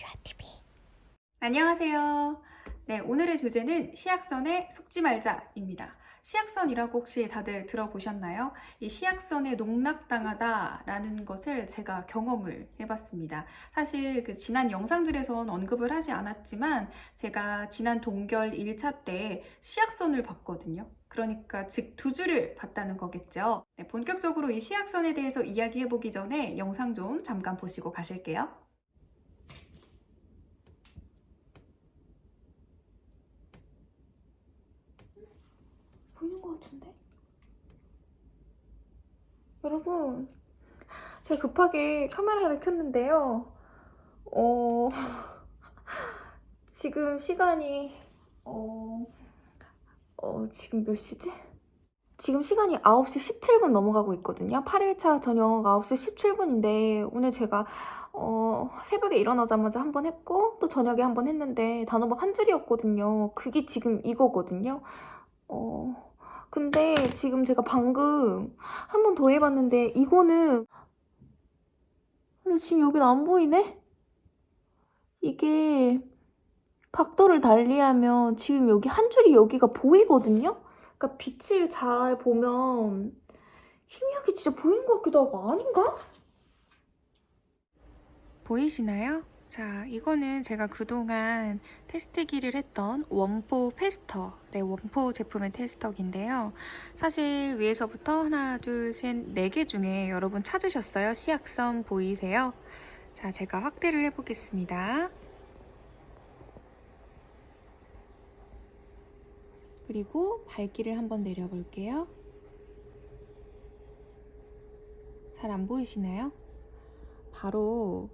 듀아TV 안녕하세요. 네, 오늘의 주제는 시약선에 속지 말자입니다. 시약선이라고 혹시 다들 들어보셨나요? 이 시약선에 농락당하다라는 것을 제가 경험을 해봤습니다. 사실 그 지난 영상들에선 언급을 하지 않았지만 제가 지난 동결 1차 때 시약선을 봤거든요. 그러니까 즉 두 줄을 봤다는 거겠죠. 네, 본격적으로 이 시약선에 대해서 이야기해보기 전에 영상 좀 잠깐 보시고 가실게요. 보이는 것 같은데? 여러분, 제가 급하게 카메라를 켰는데요. 어, 지금 시간이, 어, 어, 지금 몇 시지? 지금 시간이 9시 17분 넘어가고 있거든요. 8일차 저녁 9시 17분인데, 오늘 제가, 어, 새벽에 일어나자마자 한 번 했고, 또 저녁에 한 번 했는데, 단호박 한 줄이었거든요. 그게 지금 이거거든요. 어, 근데 지금 제가 방금 한 번 더 해봤는데 이거는 근데 지금 여긴 안 보이네? 이게 각도를 달리하면 지금 여기 한 줄이 여기가 보이거든요? 그러니까 빛을 잘 보면 희미하게 진짜 보이는 것 같기도 하고 아닌가? 보이시나요? 자, 이거는 제가 그동안 테스트기를 했던 원포 페스터, 네, 원포 제품의 테스터기인데요. 사실 위에서부터 하나, 둘, 셋, 네 개 중에 여러분 찾으셨어요? 시약선 보이세요? 자, 제가 확대를 해보겠습니다. 그리고 밝기를 한번 내려볼게요. 잘 안 보이시나요? 바로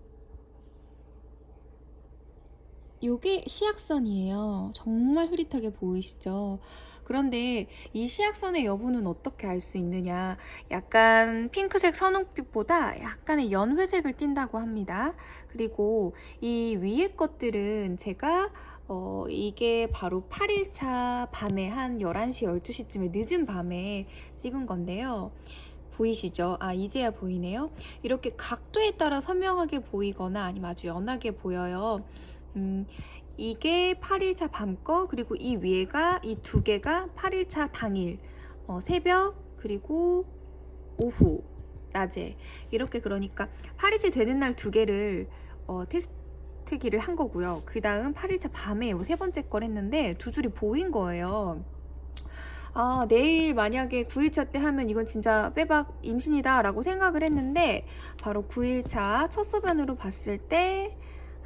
요게 시약선이에요. 정말 흐릿하게 보이시죠? 그런데 이 시약선의 여부는 어떻게 알 수 있느냐? 약간 핑크색 선홍빛보다 약간의 연회색을 띈다고 합니다. 그리고 이 위에 것들은 제가 어, 이게 바로 8일차 밤에 한 11시, 12시쯤에 늦은 밤에 찍은 건데요. 보이시죠? 아, 이제야 보이네요. 이렇게 각도에 따라 선명하게 보이거나 아니면 아주 연하게 보여요. 음, 이게 8일차 밤 거, 그리고 이 위에가 이 두 개가 8일차 당일, 어, 새벽, 그리고 오후, 낮에. 이렇게 그러니까 8일째 되는 날 두 개를 어, 테스트기를 한 거고요. 그 다음 8일차 밤에 세 번째 걸 했는데 두 줄이 보인 거예요. 아, 내일 만약에 9일차 때 하면 이건 진짜 빼박 임신이다 라고 생각을 했는데 바로 9일차 첫 소변으로 봤을 때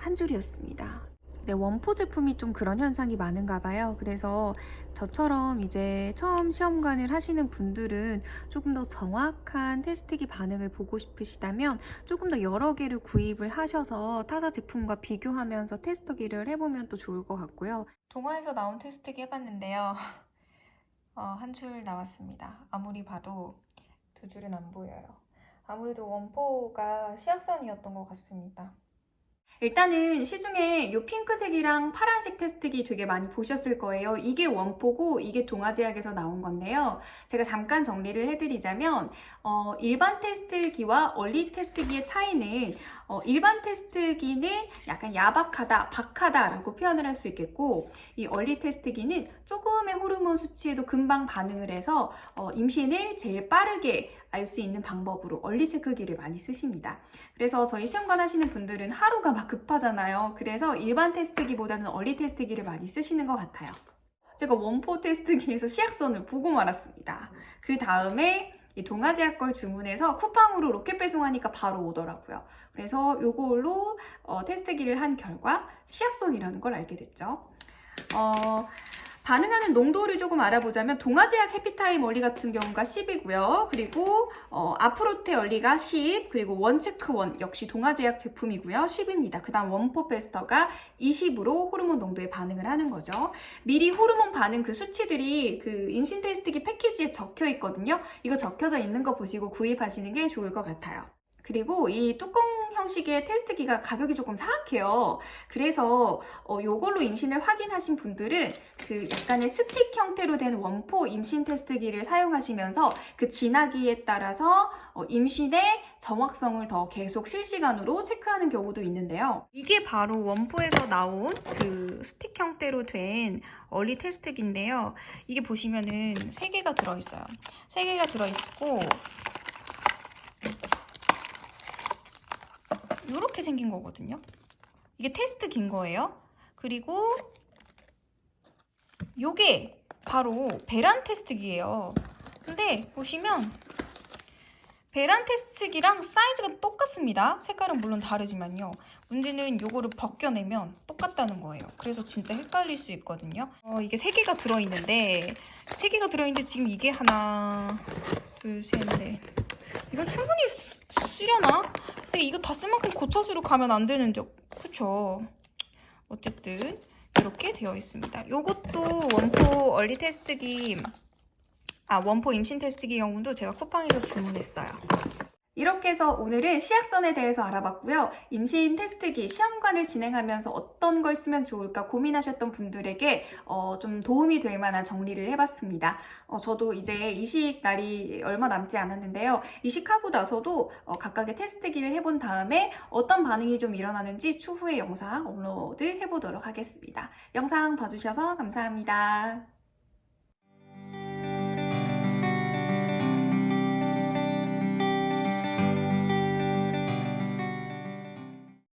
한 줄이었습니다. 네, 원포 제품이 좀 그런 현상이 많은가 봐요. 그래서 저처럼 이제 처음 시험관을 하시는 분들은 조금 더 정확한 테스트기 반응을 보고 싶으시다면 조금 더 여러 개를 구입을 하셔서 타사 제품과 비교하면서 테스트기를 해보면 또 좋을 것 같고요. 동화에서 나온 테스트기 해봤는데요. 어, 한 줄 나왔습니다. 아무리 봐도 두 줄은 안 보여요. 아무래도 원포가 시약선이었던 것 같습니다. 일단은 시중에 이 핑크색이랑 파란색 테스트기 되게 많이 보셨을 거예요. 이게 원포고 이게 동아제약에서 나온 건데요. 제가 잠깐 정리를 해드리자면 어, 일반 테스트기와 얼리 테스트기의 차이는 어, 일반 테스트기는 약간 야박하다, 박하다라고 표현을 할 수 있겠고 이 얼리 테스트기는 조금의 호르몬 수치에도 금방 반응을 해서 어, 임신을 제일 빠르게 알 수 있는 방법으로 얼리 체크기를 많이 쓰십니다. 그래서 저희 시험관 하시는 분들은 하루가 막 급하잖아요. 그래서 일반 테스트기보다는 얼리 테스트기를 많이 쓰시는 것 같아요. 제가 원포 테스트기에서 시약선을 보고 말았습니다. 그 다음에 이 동아제약 걸 주문해서 쿠팡으로 로켓 배송하니까 바로 오더라고요. 그래서 요걸로 어, 테스트기를 한 결과 시약선이라는 걸 알게 됐죠. 어, 반응하는 농도를 조금 알아보자면 동아제약 해피타임 얼리 같은 경우가 10이고요. 그리고 어, 아프로테 얼리가 10, 그리고 원체크원 역시 동아제약 제품이고요. 10입니다. 그 다음 원포페스터가 20으로 호르몬 농도에 반응을 하는 거죠. 미리 호르몬 반응 그 수치들이 그 임신 테스트기 패키지에 적혀 있거든요. 이거 적혀져 있는 거 보시고 구입하시는 게 좋을 것 같아요. 그리고 이 뚜껑 형 형식의 테스트기가 가격이 조금 사악해요. 그래서 어, 요걸로 임신을 확인하신 분들은 그 약간의 스틱 형태로 된 원포 임신 테스트기를 사용하시면서 그 진화기에 따라서 어, 임신의 정확성을 더 계속 실시간으로 체크하는 경우도 있는데요. 이게 바로 원포에서 나온 그 스틱 형태로 된 얼리 테스트기인데요. 이게 보시면은 세 개가 들어있어요. 세 개가 들어있고 이렇게 생긴 거거든요. 이게 테스트기인 거예요. 그리고 요게 바로 배란 테스트기예요. 근데 보시면 배란 테스트기랑 사이즈가 똑같습니다. 색깔은 물론 다르지만요. 문제는 요거를 벗겨내면 똑같다는 거예요. 그래서 진짜 헷갈릴 수 있거든요. 어, 이게 세 개가 들어있는데 세 개가 들어있는데 지금 이게 하나, 둘, 셋, 넷. 이건 충분히 쓰, 쓰려나? 근데 이거 다쓸 만큼 고차수로 가면 안 되는데, 그쵸? 어쨌든 이렇게 되어 있습니다. 요것도 원포 얼리 테스트기, 아 원포 임신 테스트기 영문도 제가 쿠팡에서 주문했어요. 이렇게 해서 오늘은 시약선에 대해서 알아봤고요. 임신 테스트기 시험관을 진행하면서 어떤 걸 쓰면 좋을까 고민하셨던 분들에게 어, 좀 도움이 될 만한 정리를 해봤습니다. 어, 저도 이제 이식 날이 얼마 남지 않았는데요. 이식하고 나서도 어, 각각의 테스트기를 해본 다음에 어떤 반응이 좀 일어나는지 추후에 영상 업로드 해보도록 하겠습니다. 영상 봐주셔서 감사합니다.